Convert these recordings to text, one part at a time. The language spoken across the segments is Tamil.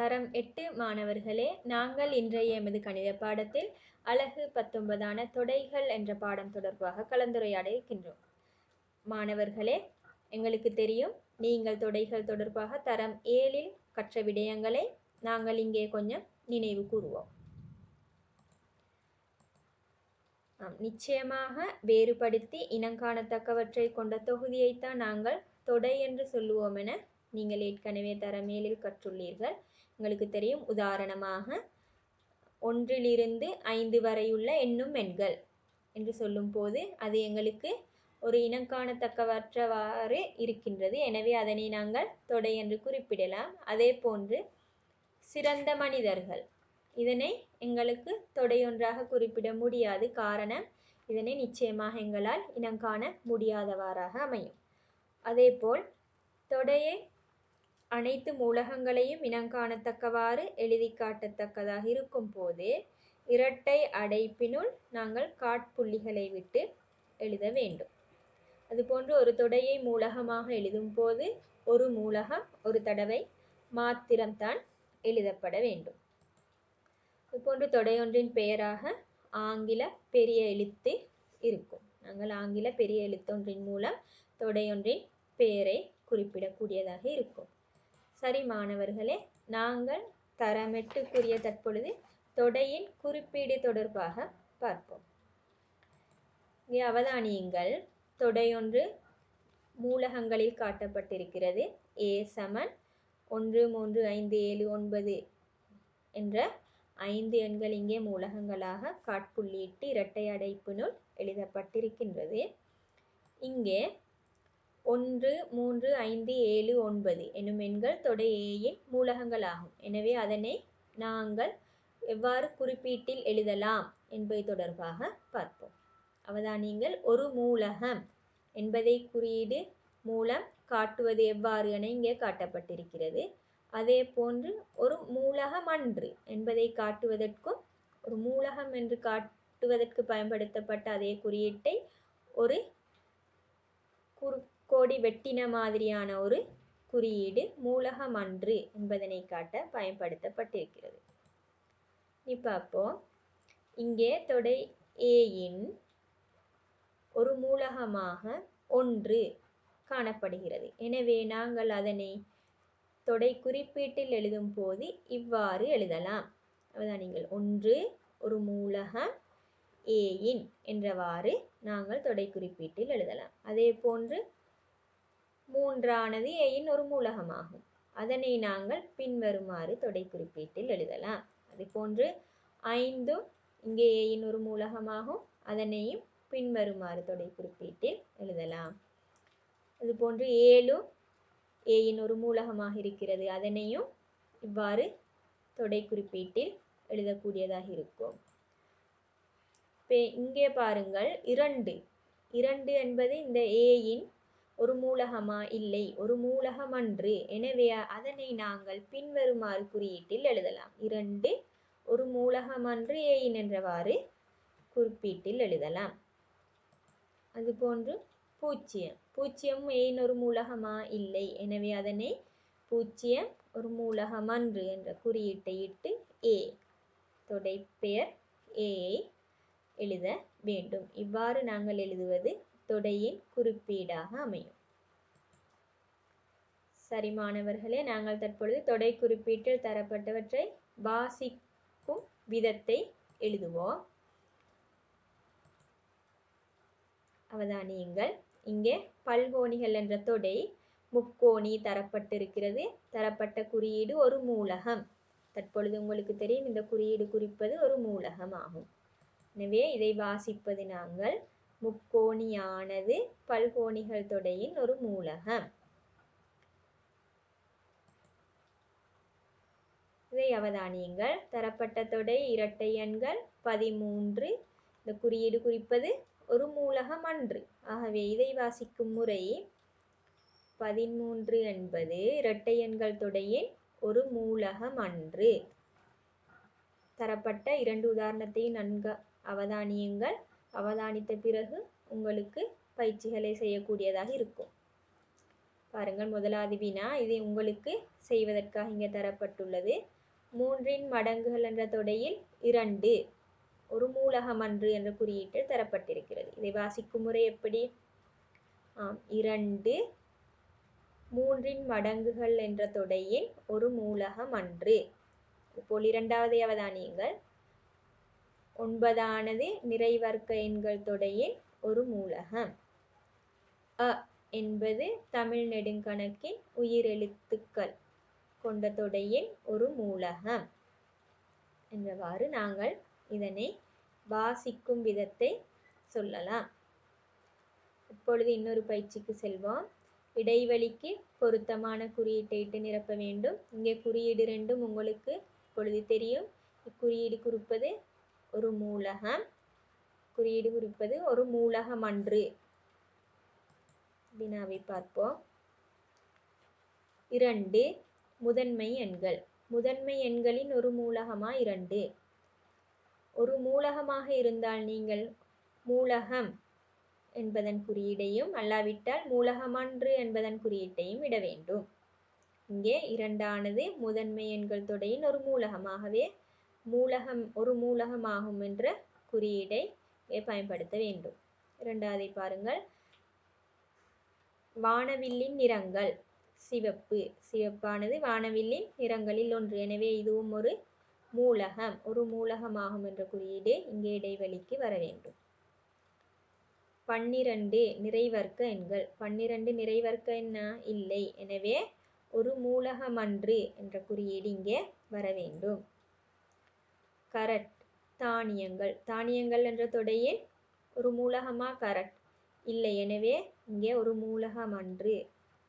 தரம் எட்டு மாணவர்களே நாங்கள் இன்றைய எமது கணித பாடத்தில் அழகு பத்தொன்பதான தொடைகள் என்ற பாடம் தொடர்பாக கலந்துரையாட இருக்கின்றோம் மாணவர்களே எங்களுக்கு தெரியும் நீங்கள் தொடைகள் தொடர்பாக தரம் ஏழில் கற்ற விடயங்களை நாங்கள் இங்கே கொஞ்சம் நினைவு கூறுவோம். நிச்சயமாக வேறுபடுத்தி இனங்காணத்தக்கவற்றை கொண்ட தொகுதியைத்தான் நாங்கள் தொடை என்று சொல்லுவோம் என நீங்கள் ஏற்கனவே தரமேலில் கற்றுள்ளீர்கள். உங்களுக்கு தெரியும். உதாரணமாக ஒன்றிலிருந்து ஐந்து வரையுள்ள எண்ணும் எண்கள் என்று சொல்லும்போது அது எங்களுக்கு ஒரு இனங்காணத்தக்கவற்றவாறு இருக்கின்றது. எனவே அதனை நாங்கள் தொடை என்று குறிப்பிடலாம். அதே போன்று சிறந்த மனிதர்கள். இதனை எங்களுக்கு தொடையொன்றாக குறிப்பிட முடியாது. காரணம் இதனை நிச்சயமாக எங்களால் இனம் காண முடியாதவாறாக அமையும். அதேபோல் தொடையை அனைத்து மூலகங்களையும் இனங்காணத்தக்கவாறு எழுதி காட்டத்தக்கதாக இருக்கும் போது இரட்டை அடைப்பினுள் நாங்கள் காட்புள்ளிகளை விட்டு எழுத வேண்டும். அதுபோன்று ஒரு தொடையை மூலகமாக எழுதும் போது ஒரு மூலகம் ஒரு தடவை மாத்திரம்தான் எழுதப்பட வேண்டும். இதுபோன்று தொடையொன்றின் பெயராக ஆங்கில பெரிய எழுத்து இருக்கும். நாங்கள் ஆங்கில பெரிய எழுத்தொன்றின் மூலம் தொடையொன்றின் பெயரை குறிப்பிடக்கூடியதாக இருக்கும். சரி மாணவர்களே நாங்கள் தரமெட்டுக்குரிய தற்பொழுது தொடையின் குறிப்பீடு தொடர்பாக பார்ப்போம். இங்கே அவதானியுங்கள். தொடையொன்று மூலகங்களில் காட்டப்பட்டிருக்கிறது. ஏ சமன் ஒன்று மூன்று ஐந்து ஏழு ஒன்பது என்ற ஐந்து எண்கள் இங்கே மூலகங்களாக காட்புள்ளியிட்டு இரட்டை அடைப்பினுள் எழுதப்பட்டிருக்கின்றது. இங்கே ஒன்று மூன்று ஐந்து ஏழு ஒன்பது என்னும் எண்கள் தொடைஎயின் மூலகங்களாகும் எனவே அதனை நாங்கள் எவ்வாறு குறிப்பீட்டில் எழுதலாம் என்பது தொடர்பாக பார்ப்போம். அவதானியங்கள் ஒரு மூலகம் என்பதை குறியீடு மூலம் காட்டுவது எவ்வாறு என இங்கே காட்டப்பட்டிருக்கிறது. அதே போன்று ஒரு மூலகம் அன்று என்பதை காட்டுவதற்கும் ஒரு மூலகம் என்று காட்டுவதற்கு பயன்படுத்தப்பட்ட அதே குறியீட்டை ஒரு கோடி வெட்டின மாதிரியான ஒரு குறியீடு மூலகம் அன்று என்பதனை காட்ட பயன்படுத்தப்பட்டிருக்கிறது. நீ பார்ப்போம் இங்கே தொடை ஏயின் ஒரு மூலகமாக ஒன்று காணப்படுகிறது. எனவே நாங்கள் அதனை தொடை குறிப்பீட்டில் எழுதும் போது இவ்வாறு எழுதலாம். அதான் நீங்கள் ஒன்று ஒரு மூலகம் ஏயின் என்றவாறு நாங்கள் தொடை குறிப்பீட்டில் எழுதலாம். அதே போன்று மூன்றானது ஏயின் ஒரு மூலகமாகும். அதனை நாங்கள் பின்வருமாறு தொடை குறிப்பீட்டில் எழுதலாம். அது போன்று ஐந்தும் இங்கே ஏயின் ஒரு மூலகமாகும். அதனையும் பின்வருமாறு தொடை குறிப்பீட்டில் எழுதலாம். அதுபோன்று ஏழும் ஏயின் ஒரு மூலகமாக இருக்கிறது. அதனையும் இவ்வாறு தொடை குறிப்பீட்டில் எழுதக்கூடியதாக இருக்கும். இப்போ இங்கே பாருங்கள். இரண்டு. இரண்டு என்பது இந்த ஏயின் ஒரு மூலகமா? இல்லை. ஒரு மூலகம் அன்று எனவே அதனை நாங்கள் பின்வருமாறு குறியீட்டில் எழுதலாம். இரண்டு ஒரு மூலகம் அன்று ஏயின் என்றவாறு குறிப்பீட்டில் எழுதலாம். அதுபோன்று பூச்சியம் பூச்சியம் ஏன் ஒரு மூலகமா? இல்லை. எனவே அதனை பூச்சியம் ஒரு மூலகம் அன்று என்ற குறியீட்டை இட்டு ஏ தொடை பெயர் ஏயை எழுத வேண்டும். இவ்வாறு நாங்கள் எழுதுவது தொடையின் குறிப்பீடாக அமையும். சரி மாணவர்களே நாங்கள் தற்பொழுது தொடை குறிப்பீட்டில் தரப்பட்டவற்றை வாசிக்கும் விதத்தை எழுதுவோம். அவதானியுங்கள். இங்கே பல்கோணிகள் என்ற தொடை முக்கோணி தரப்பட்டிருக்கிறது. தரப்பட்ட குறியீடு ஒரு மூலகம். தற்பொழுது உங்களுக்கு தெரியும் இந்த குறியீடு குறிப்பது ஒரு மூலகம் ஆகும். எனவே இதை வாசிப்பது நாங்கள் முக்கோணியானது பல்கோணிகள் தொடையின் ஒரு மூலகம். இதை அவதானியுங்கள். தரப்பட்ட தொடை இரட்டை எண்கள் பதிமூன்று. இந்த குறியீடு குறிப்பது ஒரு மூலகம் அன்று. ஆகவே இதை வாசிக்கும் முறை பதிமூன்று என்பது இரட்டை எண்கள் தொடையின் ஒரு மூலகம் அன்று. தரப்பட்ட இரண்டு உதாரணத்தையும் நன்கு அவதானியுங்கள். அவதானித்த பிறகு உங்களுக்கு பயிற்சிகளை செய்யக்கூடியதாக இருக்கும். பாருங்கள் முதலாவது வினா. இது உங்களுக்கு செய்வதற்காக இங்கே தரப்பட்டுள்ளது. மூன்றின் மடங்குகள் என்ற தொடையில் இரண்டு ஒரு மூலகம் அன்று என்ற குறியீட்டில் தரப்பட்டிருக்கிறது. இதை வாசிக்கும் முறை எப்படி? ஆம் இரண்டு மூன்றின் மடங்குகள் என்ற தொடையில் ஒரு மூலகம் அன்று. இப்போல் இரண்டாவது அவதானியங்கள். ஒன்பதானது நிறைவர்க்க எண்கள் தொடையின் ஒரு மூலகம். அ என்பது தமிழ் நெடுங்கணக்கின் உயிரெழுத்துக்கள் கொண்ட தொடையின் ஒரு மூலகம். என்றவாறு நாங்கள் இதனை வாசிக்கும் விதத்தை சொல்லலாம். இப்பொழுது இன்னொரு பயிற்சிக்கு செல்வோம். இடைவெளிக்கு பொருத்தமான குறியீட்டை இட்டு நிரப்ப வேண்டும். இங்கே குறியீடு ரெண்டும் உங்களுக்கு இப்பொழுது தெரியும். இக்குறியீடு குறிப்பது ஒரு மூலகம். குறியீடு குறிப்பது ஒரு மூலகம் அன்று. வினாவை பார்ப்போம். இரண்டு முதன்மை எண்கள். முதன்மை எண்களின் ஒரு மூலகமா இரண்டு? ஒரு மூலகமாக இருந்தால் நீங்கள் மூலகம் என்பதன் குறியீடையும் அல்லாவிட்டால் மூலகமன்று என்பதன் குறியீட்டையும் இட வேண்டும். இங்கே இரண்டானது முதன்மை எண்கள் தொடையின் ஒரு மூலகமாகவே மூலகம் ஒரு மூலகமாகும் என்ற குறியீடை பயன்படுத்த வேண்டும். இரண்டாவதை பாருங்கள். வானவில்லின் நிறங்கள். சிவப்பு. சிவப்பானது வானவில்லின் நிறங்களில் ஒன்று. எனவே இதுவும் ஒரு மூலகம் ஒரு மூலகமாகும் என்ற குறியீடு இங்கே இடைவெளிக்கு வர வேண்டும். பன்னிரண்டு நிறைவர்க்க எண்கள். பன்னிரண்டு நிறைவர்க்க எண்ணா இல்லை. எனவே ஒரு மூலகமன்று என்ற குறியீடு இங்கே வர வேண்டும். கரட் தானியங்கள். தானியங்கள் என்ற தொடையில் ஒரு மூலகமா கரட். இல்லை எனவே இங்கே ஒரு மூலகம் அன்று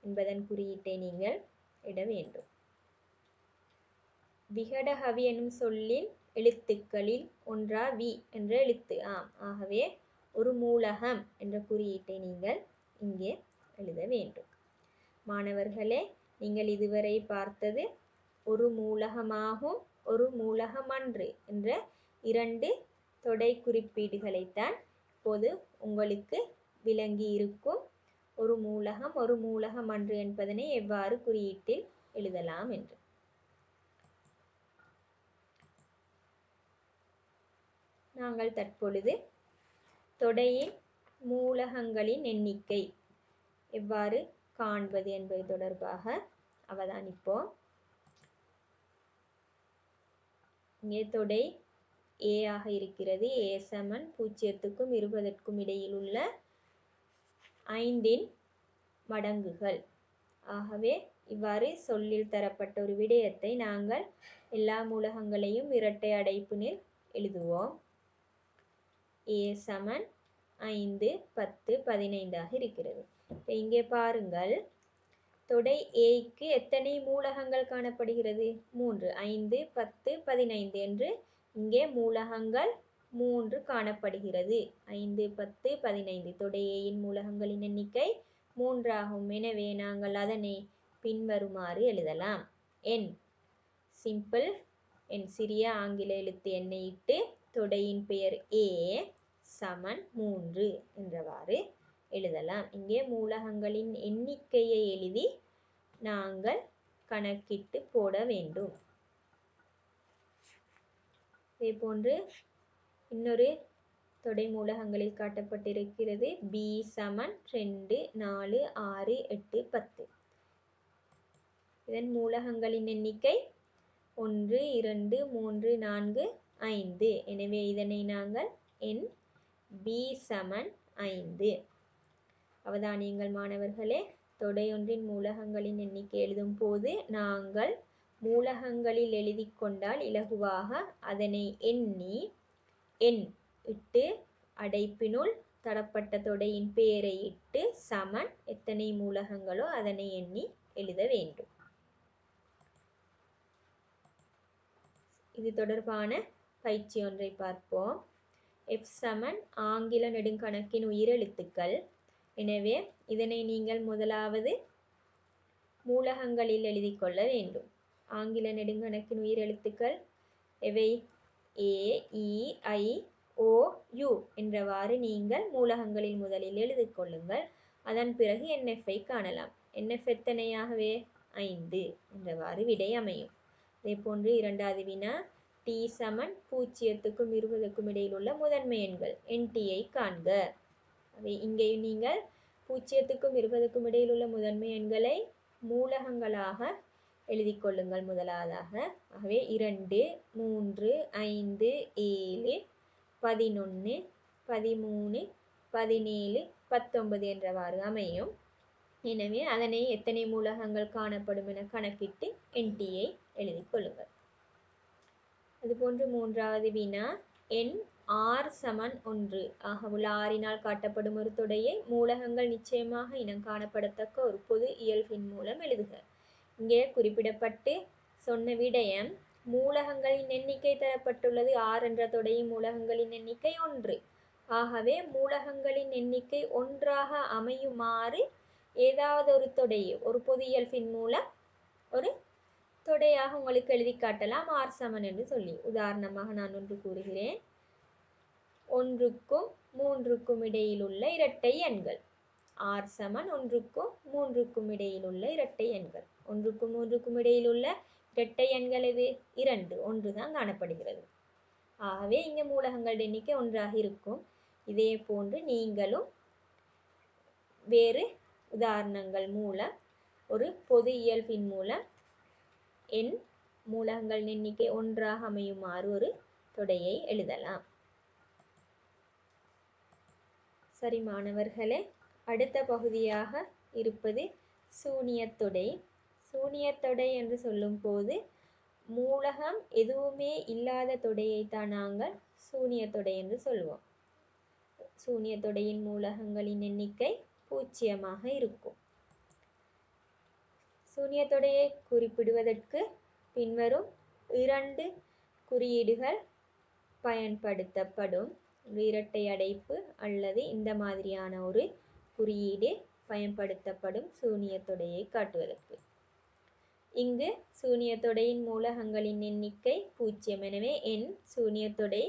என்பதன் குறியீட்டை நீங்கள் இட வேண்டும். விகடஹவி எனும் சொல்லின் எழுத்துக்களில் ஒன்றா வி என்ற எழுத்து. ஆம் ஆகவே ஒரு மூலகம் என்ற குறியீட்டை நீங்கள் இங்கே எழுத வேண்டும். மாணவர்களே நீங்கள் இதுவரை பார்த்தது ஒரு மூலகமாகும் ஒரு மூலகமன்று என்ற இரண்டு தொடை குறிப்பீடுகளைத்தான் இப்போது உங்களுக்கு விளங்கி இருக்கும் ஒரு மூலகம் ஒரு மூலகமன்று என்பதனை எவ்வாறு குறியீட்டில் எழுதலாம் என்று. நாங்கள் தற்பொழுது தொடையின் மூலகங்களின் எண்ணிக்கை எவ்வாறு காண்பது என்பது தொடர்பாக அவதானிப்போம். இங்கே தொடை ஏ ஆக இருக்கிறது. ஏ சமன் பூஜ்ஜியத்துக்கும் இருபதற்கும் இடையில் உள்ள ஐந்தின் மடங்குகள். ஆகவே இவ்வாறு சொல்லில் தரப்பட்ட ஒரு விடயத்தை நாங்கள் எல்லா மூலகங்களையும் இரட்டை அடைப்பினில் எழுதுவோம். ஏ சமன் ஐந்து பத்து பதினைந்தாக இருக்கிறது. இப்போ இங்கே பாருங்கள். தொடை ஏய்க்கு எத்தனை மூலகங்கள் காணப்படுகிறது? மூன்று ஐந்து பத்து பதினைந்து என்று இங்கே மூலகங்கள் மூன்று காணப்படுகிறது. ஐந்து பத்து பதினைந்து தொடையேயின் மூலகங்களின் எண்ணிக்கை மூன்றாகும். எனவே நாங்கள் அதனை பின்வருமாறு எழுதலாம். என் சிம்பிள். என் சிறிய ஆங்கில எழுத்து எண்ணை இட்டு தொடையின் பெயர் ஏ சமன் மூன்று என்றவாறு எழுதலாம். இங்கே மூலகங்களின் எண்ணிக்கையை எழுதி நாங்கள் கணக்கிட்டு போட வேண்டும். இதே போன்று இன்னொரு தொடை மூலகங்களில் காட்டப்பட்டிருக்கிறது. பி சமன் ரெண்டு நாலு ஆறு எட்டு பத்து. இதன் மூலகங்களின் எண்ணிக்கை ஒன்று இரண்டு மூன்று நான்கு ஐந்து. எனவே இதனை நாங்கள் என் பி சமன் ஐந்து. அவதானியங்கள் மாணவர்களே தொடையொன்றின் மூலகங்களின் எண்ணிக்கை எழுதும் போது நாங்கள் மூலகங்களில் எழுதி கொண்டால் இலகுவாக அதனை எண்ணி எண் இட்டு அடைப்பினுள் தரப்பட்ட தொடையின் பெயரை இட்டு சமன் எத்தனை மூலகங்களோ அதனை எண்ணி எழுத வேண்டும். இது தொடர்பான பயிற்சி ஒன்றை பார்ப்போம். எஃப் சமன் ஆங்கில நெடுங்கணக்கின் உயிரெழுத்துக்கள். எனவே இதனை நீங்கள் முதலாவது மூலகங்களில் எழுதி கொள்ள வேண்டும். ஆங்கில நெடுங்கணக்கின் உயிரெழுத்துக்கள் எவை? ஏ இ ஐ ஓ யு என்றவாறு நீங்கள் மூலகங்களில் முதலில் எழுதி கொள்ளுங்கள். அதன் பிறகு என்எஃப்ஐ காணலாம். என்எஃப் எத்தனையாகவே? ஐந்து என்றவாறு விடை அமையும். இதே போன்று இரண்டாவது வினா டி சமன் பூஜ்ஜியத்துக்கும் இருபதுக்கும் இடையில் உள்ள முதன்மை எண்கள். என்டியை காண்க. அவை இங்கேயும் நீங்கள் பூஜ்ஜியத்துக்கும் இருபதுக்கும் இடையில் உள்ள முதன்மை எண்களை மூலகங்களாக எழுதி கொள்ளுங்கள் முதலாவதாக. ஆகவே இரண்டு மூன்று ஐந்து ஏழு பதினொன்று பதிமூணு பதினேழு பத்தொன்பது என்றவாறு அமையும். எனவே அதனை எத்தனை மூலகங்கள் காணப்படும் என கணக்கிட்டு என்டியை எழுதி கொள்ளுங்கள் அதுபோன்று மூன்றாவது வினா எண் ஆர் சமன் ஒன்று. ஆக உள்ள ஆறினால் காட்டப்படும் ஒரு தொடையை மூலகங்கள் நிச்சயமாக இனம் காணப்படத்தக்க ஒரு பொது இயல்பின் மூலம் எழுதுக. இங்கே குறிப்பிடப்பட்டு சொன்ன விடயம் மூலகங்களின் எண்ணிக்கை தரப்பட்டுள்ளது. ஆறு என்ற தொடையின் மூலகங்களின் எண்ணிக்கை ஒன்று. ஆகவே மூலகங்களின் எண்ணிக்கை ஒன்றாக அமையுமாறு ஏதாவது ஒரு தொடையை ஒரு பொது இயல்பின் மூலம் ஒரு தொடையாக உங்களுக்கு எழுதி காட்டலாம். ஆர் சமன் என்று சொல்லி. உதாரணமாக நான் ஒன்று கூறுகிறேன். ஒன்றுக்கும் மூன்றுக்கும் இடையில் உள்ள இரட்டை எண்கள். ஆர் சமன் ஒன்றுக்கும் மூன்றுக்கும் இடையில் உள்ள இரட்டை எண்கள். ஒன்றுக்கும் மூன்றுக்கும் இடையில் உள்ள இரட்டை எண்கள் எது? இரண்டு. ஒன்று தான் காணப்படுகிறது. ஆகவே இங்கே மூலகங்கள் எண்ணிக்கை ஒன்றாக இருக்கும். இதே போன்று நீங்களும் வேறு உதாரணங்கள் மூலம் ஒரு பொது இயல்பின் மூலம் எண் மூலகங்கள் எண்ணிக்கை ஒன்றாக அமையுமாறு ஒரு தொடையை எழுதலாம். சரி மாணவர்களே அடுத்த பகுதியாக இருப்பது சூனியத்தொடை சூனியத்தொடை என்று சொல்லும்போது மூலகம் எதுவுமே இல்லாத தொடையைத்தான் நாங்கள் சூனியத்தொடை என்று சொல்வோம். சூனியத்தொடையின் மூலகங்களின் எண்ணிக்கை பூஜ்ஜியமாக இருக்கும். சூனியத்தொடையை குறிப்பிடுவதற்கு பின்வரும் இரண்டு குறியீடுகள் பயன்படுத்தப்படும். ஒரு இரட்டை அடைப்பு அல்லது இந்த மாதிரியான ஒரு குறியீடு பயன்படுத்தப்படும் சூனியத்தொடையை காட்டுவதற்கு. இங்கு சூனியத்தொடையின் மூலகங்களின் எண்ணிக்கை பூஜ்ஜியம் எனவே என் சூனியத்தொடை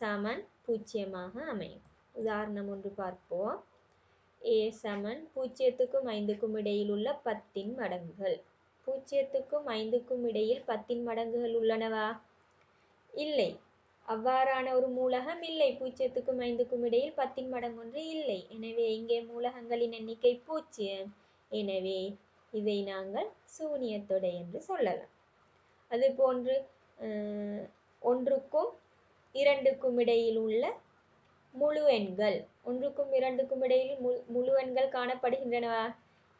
சமன் பூஜ்ஜியமாக அமையும். உதாரணம் ஒன்று பார்ப்போம். ஏ சமன் பூஜ்ஜியத்துக்கும் ஐந்துக்கும் இடையில் உள்ள பத்தின் மடங்குகள். பூஜ்ஜியத்துக்கும் ஐந்துக்கும் இடையில் பத்தின் மடங்குகள் உள்ளனவா? இல்லை. அவ்வாறான ஒரு மூலகம் இல்லை. பூஜ்ஜியத்துக்கும் ஐந்துக்கும் இடையில் பத்தின் மடங்கு ஒன்று இல்லை. எனவே இங்கே மூலகங்களின் எண்ணிக்கை பூஜ்ஜியம் எனவே இதை நாங்கள் சூனியத்தொடை என்று சொல்லலாம். அதுபோன்று போன்று ஒன்றுக்கும் இரண்டுக்கும் இடையில் உள்ள முழு எண்கள். ஒன்றுக்கும் இரண்டுக்கும் இடையில் முழு முழு எண்கள் காணப்படுகின்றனவா?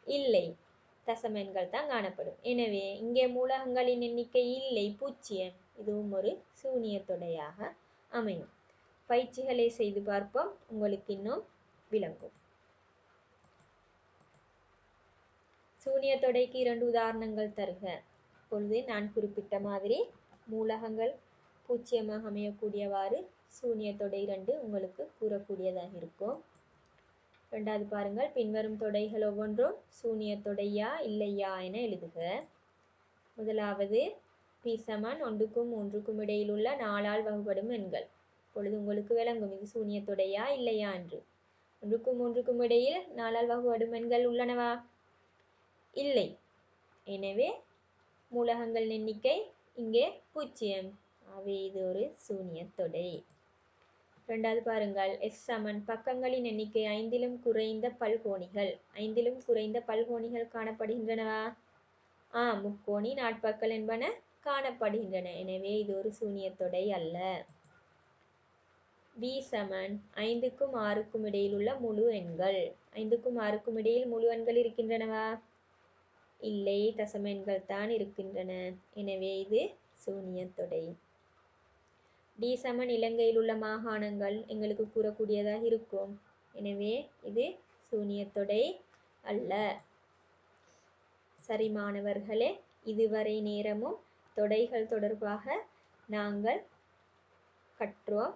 இல்லை. தசமென்கள் தான் காணப்படும். எனவே இங்கே மூலகங்களின் எண்ணிக்கை இல்லை பூச்சியம் இதுவும் ஒரு சூனிய தொடையாக அமையும். பயிற்சிகளை செய்து பார்ப்போம். உங்களுக்கு இன்னும் விளங்கும். சூனிய தொடைக்கு இரண்டு உதாரணங்கள் தருக. இப்பொழுது நான் குறிப்பிட்ட மாதிரி மூலகங்கள் பூச்சியமாக அமையக்கூடியவாறு சூனிய தொடை இரண்டு உங்களுக்கு கூறக்கூடியதாக இருக்கும். ரெண்டாவது பாருங்கள். பின்வரும் தொடைகள் ஒவ்வொன்றும் சூனிய தொடையா இல்லையா என எழுதுக. முதலாவது பி சமன் ஒன்றுக்கும் மூன்றுக்கும் இடையில் உள்ள நாளால் வகுப்படும் எண்கள். இப்பொழுது உங்களுக்கு விளங்கும் இது சூனிய தொடையா இல்லையா என்று. ஒன்றுக்கும் மூன்றுக்கும் இடையில் நாளால் வகுப்படும் எண்கள் உள்ளனவா? இல்லை. எனவே மூலகங்கள் எண்ணிக்கை இங்கே பூஜ்ஜியம். ஆகவே இது ஒரு சூனிய தொடை. ரெண்டாவது பாருங்கள். எஸ் சமன். பக்கங்களின் எண்ணிக்கை ஐந்திலும் குறைந்த பல்கோணிகள். ஐந்திலும் குறைந்த பல்கோணிகள் காணப்படுகின்றனவா? ஆ முக்கோணி நாட்பக்கள் என்பன காணப்படுகின்றன. எனவே இது ஒரு சூனியத்தொடை தொடை அல்ல. வி சமன். ஐந்துக்கும் ஆறுக்கும் இடையில் உள்ள முழு எண்கள். ஐந்துக்கும் ஆறுக்கும் இடையில் முழு எண்கள் இருக்கின்றனவா? இல்லை தசம எண்கள் தான் இருக்கின்றன. எனவே இது சூனிய தொடை டி சமன் இலங்கையில் உள்ள மாகாணங்கள் எங்களுக்கு கூறக்கூடியதாக இருக்கும். எனவே இது சூனியத்தொடை தொடை அல்ல. சரி மாணவர்களே இதுவரை நேரமும் தொடைகள் தொடர்பாக நாங்கள் கற்றோம்.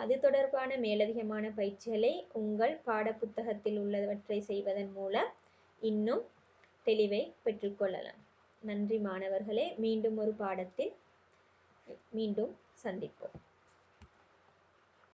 அது தொடர்பான மேலதிகமான பயிற்சிகளை உங்கள் பாடப்புத்தகத்தில் உள்ளவற்றை செய்வதன் மூலம் இன்னும் தெளிவை பெற்றுக்கொள்ளலாம் நன்றி மாணவர்களே மீண்டும் ஒரு பாடத்தில் மீண்டும் சந்திப்போம்.